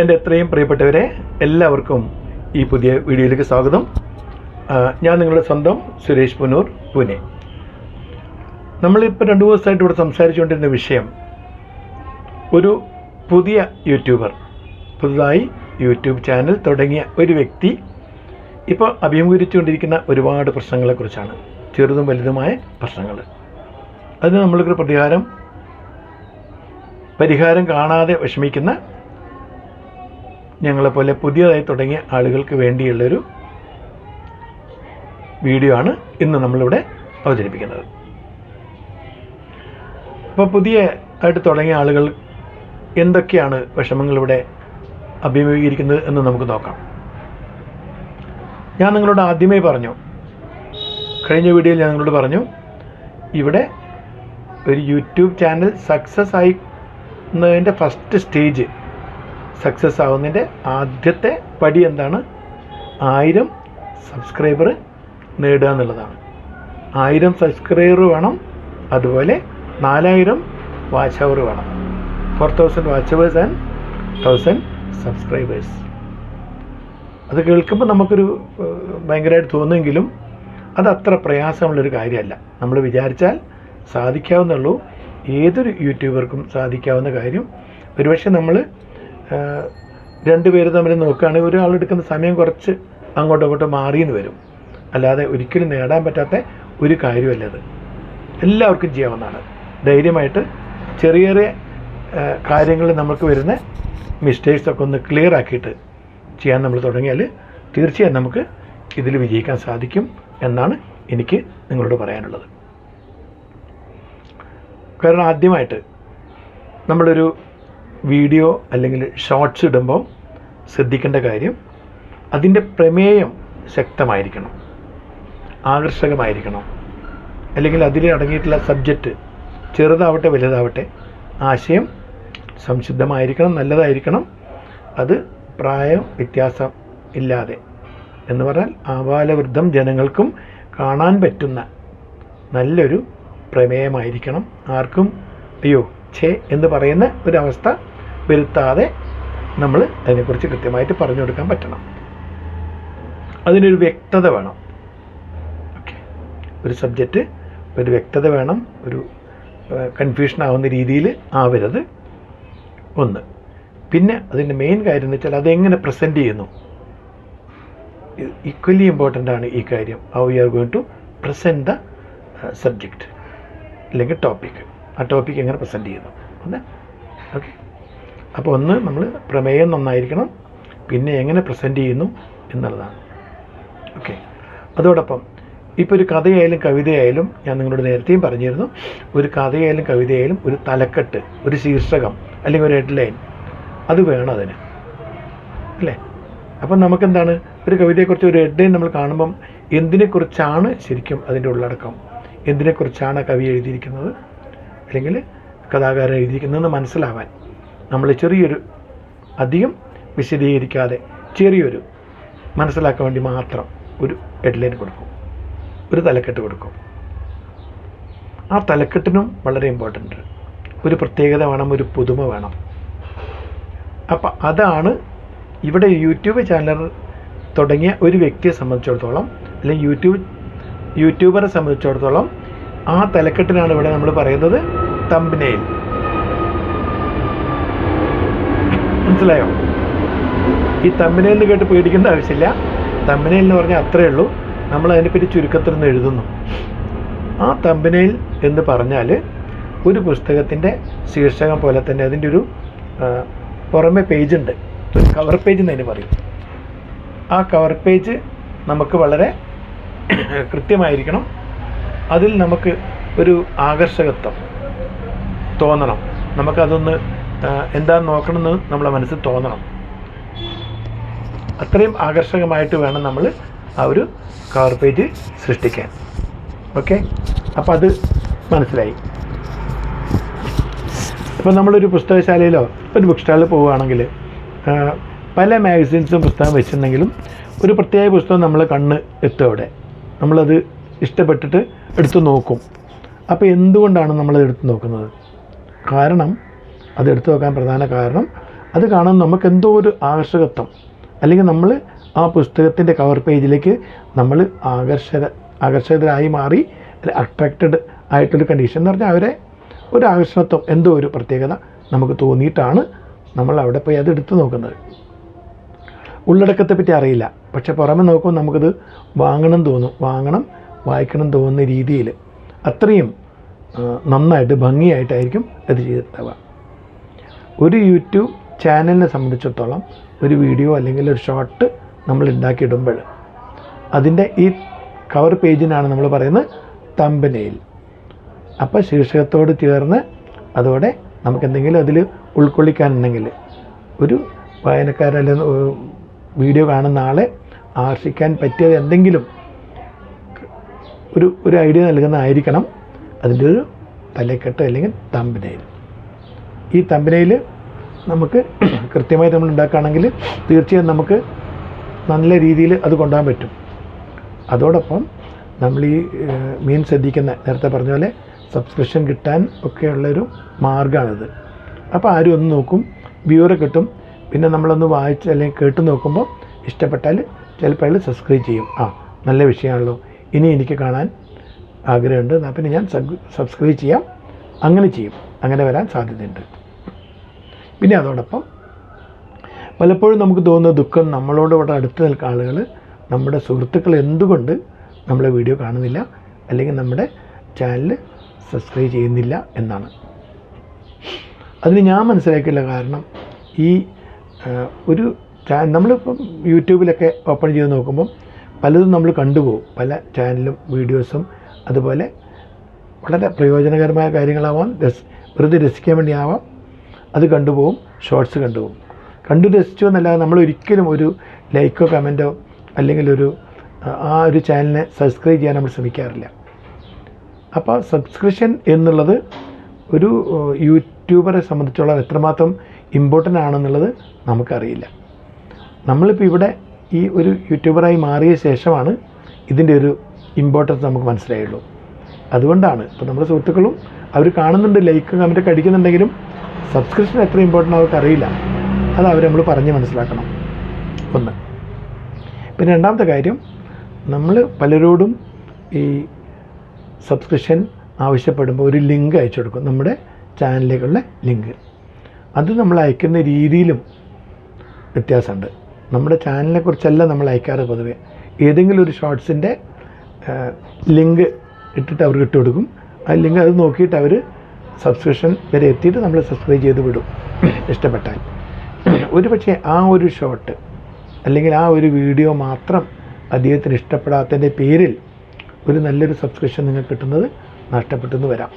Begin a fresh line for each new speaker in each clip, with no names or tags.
എന്റെ എത്രയും പ്രിയപ്പെട്ടവരെ എല്ലാവർക്കും ഈ പുതിയ വീഡിയോയിലേക്ക് സ്വാഗതം. ഞാൻ നിങ്ങളുടെ സ്വന്തം സുരേഷ് പുനൂർ പൂനെ. നമ്മളിപ്പോൾ രണ്ട് ദിവസമായിട്ട് ഇവിടെ സംസാരിച്ചുകൊണ്ടിരുന്ന വിഷയം ഒരു പുതിയ യൂട്യൂബർ പുതുതായി യൂട്യൂബ് ചാനൽ തുടങ്ങിയ ഒരു വ്യക്തി ഇപ്പോൾ അഭിമുഖീകരിച്ചുകൊണ്ടിരിക്കുന്ന ഒരുപാട് പ്രശ്നങ്ങളെക്കുറിച്ചാണ് ചെറുതും വലുതുമായ പ്രശ്നങ്ങൾ. അതിന് നമ്മൾക്കൊരു പരിഹാരം പരിഹാരം കാണാതെ വിഷമിക്കുന്ന ഞങ്ങളെപ്പോലെ പുതിയതായി തുടങ്ങിയ ആളുകൾക്ക് വേണ്ടിയുള്ളൊരു വീഡിയോ ആണ് ഇന്ന് നമ്മളിവിടെ അവതരിപ്പിക്കുന്നത്. അപ്പോൾ പുതിയ ആയിട്ട് തുടങ്ങിയ ആളുകൾ എന്തൊക്കെയാണ് വിഷമങ്ങളിവിടെ അഭിമുഖീകരിക്കുന്നത് എന്ന് നമുക്ക് നോക്കാം. ഞാൻ നിങ്ങളോട് ആദ്യമേ പറഞ്ഞു കഴിഞ്ഞ വീഡിയോയിൽ ഞാൻ നിങ്ങളോട് പറഞ്ഞു ഇവിടെ ഒരു യൂട്യൂബ് ചാനൽ സക്സസ് ആയി എന്നതിന്റെ ഫസ്റ്റ് സ്റ്റേജ് സക്സസ് ആവുന്നതിന്റെ ആദ്യത്തെ പടി എന്താണ്? ആയിരം സബ്സ്ക്രൈബർ നേടുക എന്നുള്ളതാണ്. ആയിരം സബ്സ്ക്രൈബർ വേണം അതുപോലെ നാലായിരം വാച്ച് അവർ വേണം. Four thousand watch hours and thousand subscribers അത് കേൾക്കുമ്പോൾ നമുക്കൊരു ഭയങ്കരമായിട്ട് തോന്നുമെങ്കിലും അത് അത്ര പ്രയാസമുള്ളൊരു കാര്യമല്ല. നമ്മൾ വിചാരിച്ചാൽ സാധിക്കാവുന്നുള്ളൂ ഏതൊരു യൂട്യൂബർക്കും സാധിക്കാവുന്ന കാര്യം. ഒരുപക്ഷെ നമ്മൾ രണ്ടുപേര് തമ്മിൽ നോക്കുകയാണെങ്കിൽ ഒരാളെടുക്കുന്ന സമയം കുറച്ച് അങ്ങോട്ടും ഇങ്ങോട്ടും മാറിയെന്ന് വരും. അല്ലാതെ ഒരിക്കലും നേടാൻ പറ്റാത്ത ഒരു കാര്യമല്ല അത്. എല്ലാവർക്കും ചെയ്യാവുന്നതാണ്. ധൈര്യമായിട്ട് ചെറിയ ചെറിയ കാര്യങ്ങൾ നമുക്ക് വരുന്ന മിസ്റ്റേക്സൊക്കെ ഒന്ന് ക്ലിയർ ആക്കിയിട്ട് ചെയ്യാൻ നമ്മൾ തുടങ്ങിയാൽ തീർച്ചയായും നമുക്ക് ഇതിൽ വിജയിക്കാൻ സാധിക്കും എന്നാണ് എനിക്ക് നിങ്ങളോട് പറയാനുള്ളത്. കാരണം ആദ്യമായിട്ട് നമ്മളൊരു വീഡിയോ അല്ലെങ്കിൽ ഷോർട്സ് ഇടുമ്പോൾ ശ്രദ്ധിക്കേണ്ട കാര്യം അതിന്റെ പ്രമേയം ശക്തമായിരിക്കണം ആകർഷകമായിരിക്കണം. അല്ലെങ്കിൽ അതിൽ അടങ്ങിയിട്ടുള്ള സബ്ജക്റ്റ് ചെറുതാവട്ടെ വലുതാവട്ടെ ആശയം സംശുദ്ധമായിരിക്കണം നല്ലതായിരിക്കണം. അത് പ്രായം വ്യത്യാസം ഇല്ലാതെ. എന്ന് പറഞ്ഞാൽ ആബാലവൃദ്ധം ജനങ്ങൾക്കും കാണാൻ പറ്റുന്ന നല്ലൊരു പ്രമേയമായിരിക്കണം. ആർക്കും അയ്യോ ഛേ എന്ന് പറയുന്ന ഒരവസ്ഥ വരുത്താതെ നമ്മൾ അതിനെക്കുറിച്ച് കൃത്യമായിട്ട് പറഞ്ഞു കൊടുക്കാൻ പറ്റണം. അതിനൊരു വ്യക്തത വേണം. ഓക്കെ ഒരു സബ്ജക്റ്റ് ഒരു വ്യക്തത വേണം ഒരു കൺഫ്യൂഷൻ ആവുന്ന രീതിയിൽ ആവരുത്. ഒന്ന്. പിന്നെ അതിന്റെ മെയിൻ കാര്യം എന്ന് വെച്ചാൽ അതെങ്ങനെ പ്രസന്റ് ചെയ്യുന്നു? ഈക്വലി ഇമ്പോർട്ടന്റ് ആണ് ഈ കാര്യം. How you are going to present the subject അല്ലെങ്കിൽ ടോപ്പിക് ആ ടോപ്പിക് എങ്ങനെ പ്രസന്റ് ചെയ്യുന്നു? ഒന്ന്. ഓക്കെ അപ്പോൾ ഒന്ന് നമ്മൾ പ്രമേയം നന്നായിരിക്കണം. പിന്നെ എങ്ങനെ പ്രസന്റ് ചെയ്യുന്നു എന്നുള്ളതാണ്. ഓക്കെ അതോടൊപ്പം ഇപ്പോൾ ഒരു കഥയായാലും കവിതയായാലും ഞാൻ നിങ്ങളോട് നേരത്തെയും പറഞ്ഞിരുന്നു. ഒരു കഥയായാലും കവിതയായാലും ഒരു തലക്കെട്ട് ഒരു ശീർഷകം അല്ലെങ്കിൽ ഒരു ഹെഡ്ലൈൻ അത് വേണം അതിന്. അല്ലേ? അപ്പം നമുക്കെന്താണ്? ഒരു കവിതയെക്കുറിച്ച് ഒരു ഹെഡ്ലൈൻ നമ്മൾ കാണുമ്പം എന്തിനെക്കുറിച്ചാണ് ശരിക്കും അതിന്റെ ഉള്ളടക്കം? എന്തിനെക്കുറിച്ചാണ് കവി എഴുതിയിരിക്കുന്നത്? അല്ലെങ്കിൽ കഥാകാരൻ എഴുതിയിരിക്കുന്നതെന്ന് മനസ്സിലാവാൻ. നമ്മൾ ചെറിയൊരു അധികം വിശദീകരിക്കാതെ ചെറിയൊരു മനസ്സിലാക്കാൻ വേണ്ടി മാത്രം ഒരു ഹെഡ്ലൈൻ കൊടുക്കും. ഒരു തലക്കെട്ട് കൊടുക്കും. ആ തലക്കെട്ടിനും വളരെ ഇമ്പോർട്ടന്റ് ഒരു പ്രത്യേകത വേണം ഒരു പുതുമ വേണം. അപ്പം അതാണ് ഇവിടെ യൂട്യൂബ് ചാനൽ തുടങ്ങിയ ഒരു വ്യക്തിയെ സംബന്ധിച്ചിടത്തോളം അല്ലെങ്കിൽ യൂട്യൂബ് യൂട്യൂബറെ സംബന്ധിച്ചിടത്തോളം ആ തലക്കെട്ടിനാണ് ഇവിടെ നമ്മൾ പറയുന്നത് തമ്പനയിൽ മനസ്സിലായോ? ഈ തമ്പനയിൽ നിന്ന് കേട്ട് പേടിക്കേണ്ട ആവശ്യമില്ല. തമ്പനയിൽ എന്ന് പറഞ്ഞാൽ അത്രയേ ഉള്ളൂ. നമ്മൾ അതിനെപ്പറ്റി ചുരുക്കത്തിൽ നിന്ന് എഴുതുന്നു. ആ തമ്പനയിൽ എന്ന് പറഞ്ഞാൽ ഒരു പുസ്തകത്തിന്റെ ശീർഷകം പോലെ തന്നെ അതിന്റെ ഒരു പുറമെ പേജുണ്ട് ഒരു കവർ പേജ് എന്നതിന് പറയും. ആ കവർ പേജ് നമുക്ക് വളരെ കൃത്യമായിരിക്കണം. അതിൽ നമുക്ക് ഒരു ആകർഷകത്വം തോന്നണം. നമുക്കതൊന്ന് ആ, എന്താന്ന് നോക്കണമെന്ന് നമ്മളെ മനസ്സിൽ തോന്നണം. അത്രയും ആകർഷകമായിട്ട് വേണം നമ്മൾ ആ ഒരു കവർ പേജ് സൃഷ്ടിക്കാൻ. ഓക്കെ അപ്പോൾ അത് മനസ്സിലായി. ഇപ്പോൾ നമ്മളൊരു പുസ്തകശാലയിലോ ഒരു ബുക്ക് സ്റ്റാളിൽ പോവുകയാണെങ്കിൽ പല മാഗസീൻസും പുസ്തകം വെച്ചിട്ടുണ്ടെങ്കിലും ഒരു പ്രത്യേക പുസ്തകം നമ്മൾ കണ്ണ് എത്തും അവിടെ. നമ്മളത് ഇഷ്ടപ്പെട്ടിട്ട് എടുത്തു നോക്കും. അപ്പോൾ എന്തുകൊണ്ടാണ് നമ്മളത് എടുത്ത് നോക്കുന്നത്? കാരണം അത് എടുത്തു വെക്കാൻ പ്രധാന കാരണം അത് കാണാൻ നമുക്ക് എന്തോ ഒരു ആകർഷകത്വം. അല്ലെങ്കിൽ നമ്മൾ ആ പുസ്തകത്തിന്റെ കവർ പേജിലേക്ക് നമ്മൾ ആകർഷക ആകർഷകരായി മാറി അട്രാക്റ്റഡ് ആയിട്ടൊരു കണ്ടീഷൻ എന്ന് പറഞ്ഞാൽ അവരെ ഒരു ആകർഷണത്വം എന്തോ ഒരു പ്രത്യേകത നമുക്ക് തോന്നിയിട്ടാണ് നമ്മൾ അവിടെ പോയി അത് എടുത്തു നോക്കുന്നത്. ഉള്ളടക്കത്തെ പറ്റി അറിയില്ല. പക്ഷെ പുറമെ നോക്കുമ്പോൾ നമുക്കത് വാങ്ങണം തോന്നും വാങ്ങണം വായിക്കണം തോന്നുന്ന രീതിയിൽ അത്രയും നന്നായിട്ട് ഭംഗിയായിട്ടായിരിക്കും അത് ചെയ്തിട്ടുണ്ടാവുക. ഒരു യൂട്യൂബ് ചാനലിനെ സംബന്ധിച്ചിടത്തോളം ഒരു വീഡിയോ അല്ലെങ്കിൽ ഒരു ഷോർട്ട് നമ്മൾ ഉണ്ടാക്കിയിടുമ്പോൾ അതിന്റെ ഈ കവർ പേജിനാണ് നമ്മൾ പറയുന്നത് തമ്പനയിൽ അപ്പോൾ ശീർഷകത്തോട് ചേർന്ന് അതോടെ നമുക്ക് എന്തെങ്കിലും അതിൽ ഉൾക്കൊള്ളിക്കാനുണ്ടെങ്കിൽ ഒരു വായനക്കാരല്ല വീഡിയോ കാണുന്ന ആളെ ആകർഷിക്കാൻ പറ്റിയത് എന്തെങ്കിലും ഒരു ഒരു ഐഡിയ നൽകുന്നതായിരിക്കണം. അതിന്റെ ഒരു തലക്കെട്ട് അല്ലെങ്കിൽ തമ്പനയിൽ ഈ തമ്പനയിൽ നമുക്ക് കൃത്യമായി നമ്മൾ ഉണ്ടാക്കുകയാണെങ്കിൽ തീർച്ചയായും നമുക്ക് നല്ല രീതിയിൽ അത് കൊണ്ടുപോകാൻ പറ്റും. അതോടൊപ്പം നമ്മൾ ഈ മീൻ ശ്രദ്ധിക്കുന്ന നേരത്തെ പറഞ്ഞ പോലെ സബ്സ്ക്രിപ്ഷൻ കിട്ടാൻ ഒക്കെയുള്ളൊരു മാർഗമാണിത്. അപ്പോൾ ആരും ഒന്ന് നോക്കും വ്യൂവറെ കിട്ടും പിന്നെ നമ്മളൊന്ന് വായിച്ച് അല്ലെങ്കിൽ കേട്ട് നോക്കുമ്പോൾ ഇഷ്ടപ്പെട്ടാൽ ചിലപ്പോൾ അയാൾ സബ്സ്ക്രൈബ് ചെയ്യും. ആ നല്ല വിഷയമാണല്ലോ. ഇനി എനിക്ക് കാണാൻ ആഗ്രഹമുണ്ട്. പിന്നെ ഞാൻ സബ് സബ്സ്ക്രൈബ് ചെയ്യാം. അങ്ങനെ ചെയ്യും. അങ്ങനെ വരാൻ സാധ്യതയുണ്ട്. പിന്നെ അതോടൊപ്പം പലപ്പോഴും നമുക്ക് തോന്നുന്ന ദുഃഖം നമ്മളോട് ഇവിടെ അടുത്ത് നിൽക്കുന്ന ആളുകൾ നമ്മുടെ സുഹൃത്തുക്കൾ എന്തുകൊണ്ട് നമ്മളെ വീഡിയോ കാണുന്നില്ല അല്ലെങ്കിൽ നമ്മുടെ ചാനൽ സബ്സ്ക്രൈബ് ചെയ്യുന്നില്ല എന്നാണ്. അതിന് ഞാൻ മനസ്സിലാക്കിയുള്ള കാരണം ഈ ഒരു നമ്മളിപ്പം യൂട്യൂബിലൊക്കെ ഓപ്പൺ ചെയ്ത് നോക്കുമ്പം പലതും നമ്മൾ കണ്ടുപോകും. പല ചാനലും വീഡിയോസും അതുപോലെ വളരെ പ്രയോജനകരമായ കാര്യങ്ങളാവാം രസ് വെറുതെ രസിക്കാൻ വേണ്ടിയാവാം. അത് കണ്ടുപോകും ഷോർട്സ് കണ്ടുപോകും. കണ്ടു രസിച്ചു എന്നല്ലാതെ നമ്മൾ ഒരിക്കലും ഒരു ലൈക്കോ കമന്റോ അല്ലെങ്കിൽ ഒരു ആ, ഒരു ചാനലിനെ സബ്സ്ക്രൈബ് ചെയ്യാൻ നമ്മൾ ശ്രമിക്കാറില്ല. അപ്പോൾ സബ്സ്ക്രിപ്ഷൻ എന്നുള്ളത് ഒരു യൂട്യൂബറെ സംബന്ധിച്ചോളം എത്രമാത്രം ഇമ്പോർട്ടന്റ് ആണെന്നുള്ളത് നമുക്കറിയില്ല. നമ്മളിപ്പോൾ ഇവിടെ ഈ ഒരു യൂട്യൂബറായി മാറിയ ശേഷമാണ് ഇതിന്റെ ഒരു ഇമ്പോർട്ടൻസ് നമുക്ക് മനസ്സിലായുള്ളൂ. അതുകൊണ്ടാണ് ഇപ്പോൾ നമ്മുടെ സുഹൃത്തുക്കളും അവർ കാണുന്നുണ്ട് ലൈക്ക് കമന്റൊക്കെ അടിക്കുന്നുണ്ടെങ്കിലും സബ്സ്ക്രിപ്ഷൻ എത്ര ഇമ്പോർട്ടന്റ് അവർക്ക് അറിയില്ല. അത് അവർ നമ്മൾ പറഞ്ഞ് മനസ്സിലാക്കണം. ഒന്ന്. പിന്നെ രണ്ടാമത്തെ കാര്യം നമ്മൾ പലരോടും ഈ സബ്സ്ക്രിപ്ഷൻ ആവശ്യപ്പെടുമ്പോൾ ഒരു ലിങ്ക് അയച്ചു കൊടുക്കും. നമ്മുടെ ചാനലിലേക്കുള്ള ലിങ്ക് അത് നമ്മൾ അയക്കുന്ന രീതിയിലും വ്യത്യാസമുണ്ട്. നമ്മുടെ ചാനലിനെ കുറിച്ചല്ല നമ്മൾ അയക്കാറ് പൊതുവെ. ഏതെങ്കിലും ഒരു ഷോർട്സിന്റെ ലിങ്ക് ഇട്ടിട്ട് അവർക്ക് ഇട്ട് കൊടുക്കും ആ ലിങ്ക് അത് നോക്കിയിട്ട് അവർ സബ്സ്ക്രിപ്ഷൻ വരെ എത്തിയിട്ട് നമ്മൾ സബ്സ്ക്രൈബ് ചെയ്ത് വിടും. ഇഷ്ടപ്പെട്ടാൽ. ഒരു പക്ഷേ ആ ഒരു ഷോട്ട് അല്ലെങ്കിൽ ആ ഒരു വീഡിയോ മാത്രം അദ്ദേഹത്തിന് ഇഷ്ടപ്പെടാത്തതിന്റെ പേരിൽ ഒരു നല്ലൊരു സബ്സ്ക്രിപ്ഷൻ നിങ്ങൾക്ക് കിട്ടുന്നത് നഷ്ടപ്പെട്ടെന്ന് വരാം.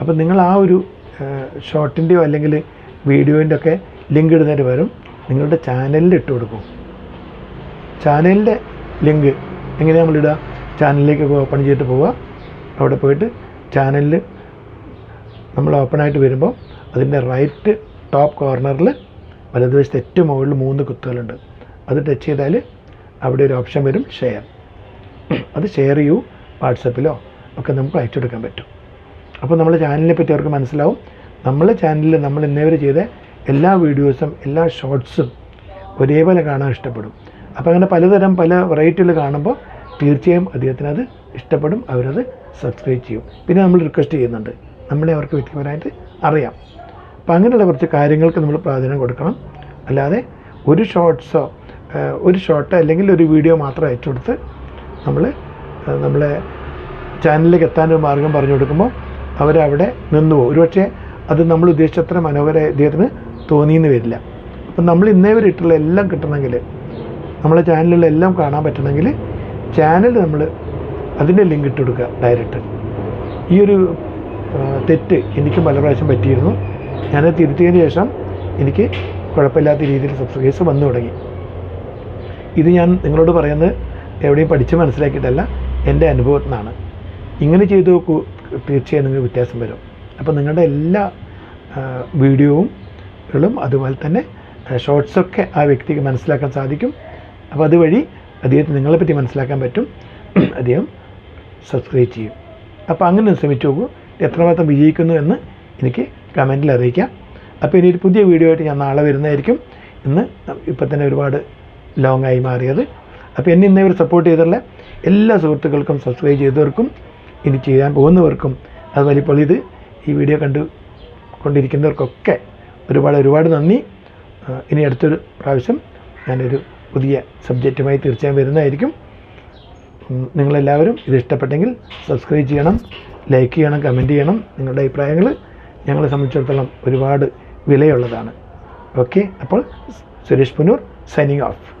അപ്പം നിങ്ങൾ ആ ഒരു ഷോർട്ടിന്റെയോ അല്ലെങ്കിൽ വീഡിയോന്റെ ഒക്കെ ലിങ്ക് ഇടുന്നതിന് വരും നിങ്ങളുടെ ചാനലിൽ ഇട്ട് കൊടുക്കും. ചാനലിന്റെ ലിങ്ക് എങ്ങനെയാണ് നമ്മളിടുക ചാനലിലേക്ക് ഓപ്പൺ ചെയ്തിട്ട് പോവുക. അവിടെ പോയിട്ട് ചാനലിൽ നമ്മൾ ഓപ്പൺ ആയിട്ട് വരുമ്പോൾ അതിന്റെ റൈറ്റ് ടോപ്പ് കോർണറിൽ വലതുവശത്ത് ഏറ്റവും മുകളിൽ മൂന്ന് കുത്തുകളുണ്ട്. അത് ടച്ച് ചെയ്താൽ അവിടെ ഒരു ഓപ്ഷൻ വരും ഷെയർ അത് ഷെയർ ചെയ്യൂ വാട്സപ്പിലോ ഒക്കെ നമുക്ക് അയച്ചു കൊടുക്കാൻ പറ്റും. അപ്പോൾ നമ്മുടെ ചാനലിനെ പറ്റി അവർക്ക് മനസ്സിലാവും. നമ്മളെ ചാനലിൽ നമ്മൾ ഇന്നേവരെ ചെയ്ത എല്ലാ വീഡിയോസും എല്ലാ ഷോർട്സും ഒരേപോലെ കാണാൻ ഇഷ്ടപ്പെടും. അപ്പോൾ അങ്ങനെ പലതരം പല വെറൈറ്റികൾ കാണുമ്പോൾ തീർച്ചയായും അദ്ദേഹത്തിനത് ഇഷ്ടപ്പെടും. അവരത് സബ്സ്ക്രൈബ് ചെയ്യും. പിന്നെ നമ്മൾ റിക്വസ്റ്റ് ചെയ്യുന്നുണ്ട്. നമ്മളെ അവർക്ക് വ്യക്തിപരമായിട്ട് അറിയാം. അപ്പോൾ അങ്ങനെയുള്ള കുറച്ച് കാര്യങ്ങൾക്ക് നമ്മൾ പ്രാധാന്യം കൊടുക്കണം. അല്ലാതെ ഒരു ഷോർട്ട്സോ ഒരു ഷോർട്ടോ അല്ലെങ്കിൽ ഒരു വീഡിയോ മാത്രം അയച്ചു കൊടുത്ത് നമ്മൾ നമ്മളെ ചാനലിലേക്ക് എത്താനൊരു മാർഗം പറഞ്ഞു കൊടുക്കുമ്പോൾ അവരവിടെ നിന്നു പോകും. ഒരുപക്ഷെ അത് നമ്മൾ ഉദ്ദേശിച്ചത്ര മനോഹര ഇദ്ദേഹത്തിന് തോന്നിയെന്ന് വരില്ല. അപ്പം നമ്മൾ ഇന്നേ വരെ ഇട്ടുള്ള എല്ലാം കിട്ടണമെങ്കിൽ നമ്മളെ ചാനലിലുള്ള എല്ലാം കാണാൻ പറ്റണമെങ്കിൽ ചാനൽ നമ്മൾ അതിന്റെ ലിങ്ക് ഇട്ട് കൊടുക്കുക ഡയറക്റ്റ് ഈ ഒരു തെറ്റ് എനിക്ക് പല പ്രാവശ്യം പറ്റിയിരുന്നു. ഞാനത് തിരുത്തിയതിന് ശേഷം എനിക്ക് കുഴപ്പമില്ലാത്ത രീതിയിൽ സബ്സ്ക്രൈബേഴ്സ് വന്നു തുടങ്ങി. ഇത് ഞാൻ നിങ്ങളോട് പറയുന്നത് എവിടെയും പഠിച്ച് മനസ്സിലാക്കിയിട്ടല്ല എന്റെ അനുഭവത്തിൽ നിന്നാണ്. ഇങ്ങനെ ചെയ്തു നോക്കൂ തീർച്ചയായും നിങ്ങൾക്ക് വ്യത്യാസം വരും. അപ്പോൾ നിങ്ങളുടെ എല്ലാ വീഡിയോവും അതുപോലെ തന്നെ ഷോർട്സൊക്കെ ആ വ്യക്തിക്ക് മനസ്സിലാക്കാൻ സാധിക്കും. അപ്പോൾ അതുവഴി അദ്ദേഹത്തിന് നിങ്ങളെപ്പറ്റി മനസ്സിലാക്കാൻ പറ്റും. അദ്ദേഹം സബ്സ്ക്രൈബ് ചെയ്യും. അപ്പോൾ അങ്ങനെ ശ്രമിച്ചു നോക്കൂ. എത്രമാത്രം വിജയിക്കുന്നു എന്ന് എനിക്ക് കമന്റിൽ അറിയിക്കാം. അപ്പോൾ ഇനി ഒരു പുതിയ വീഡിയോ ആയിട്ട് ഞാൻ നാളെ വരുന്നതായിരിക്കും. ഇന്ന് ഇപ്പം തന്നെ ഒരുപാട് ലോങ് ആയി മാറിയത്. അപ്പോൾ എന്നെ ഇന്നേ ഒരു സപ്പോർട്ട് ചെയ്തിട്ടുള്ള എല്ലാ സുഹൃത്തുക്കൾക്കും സബ്സ്ക്രൈബ് ചെയ്തവർക്കും ഇനി ചെയ്യാൻ പോകുന്നവർക്കും അതുപോലെ ഇപ്പോൾ ഇത് ഈ വീഡിയോ കണ്ടു കൊണ്ടിരിക്കുന്നവർക്കൊക്കെ ഒരുപാട് ഒരുപാട് നന്ദി. ഇനി അടുത്തൊരു പ്രാവശ്യം ഞാനൊരു പുതിയ സബ്ജക്റ്റുമായി തീർച്ചയായും വരുന്നതായിരിക്കും. നിങ്ങളെല്ലാവരും ഇത് ഇഷ്ടപ്പെട്ടെങ്കിൽ സബ്സ്ക്രൈബ് ചെയ്യണം. ലൈക്ക് ചെയ്യണം കമന്റ് ചെയ്യണം. നിങ്ങളുടെ അഭിപ്രായങ്ങൾ ഞങ്ങളെ സംബന്ധിച്ചിടത്തോളം ഒരുപാട് വിലയുള്ളതാണ്. ഓക്കെ അപ്പോൾ സുരേഷ് പുനൂർ സൈനിങ് ഓഫ്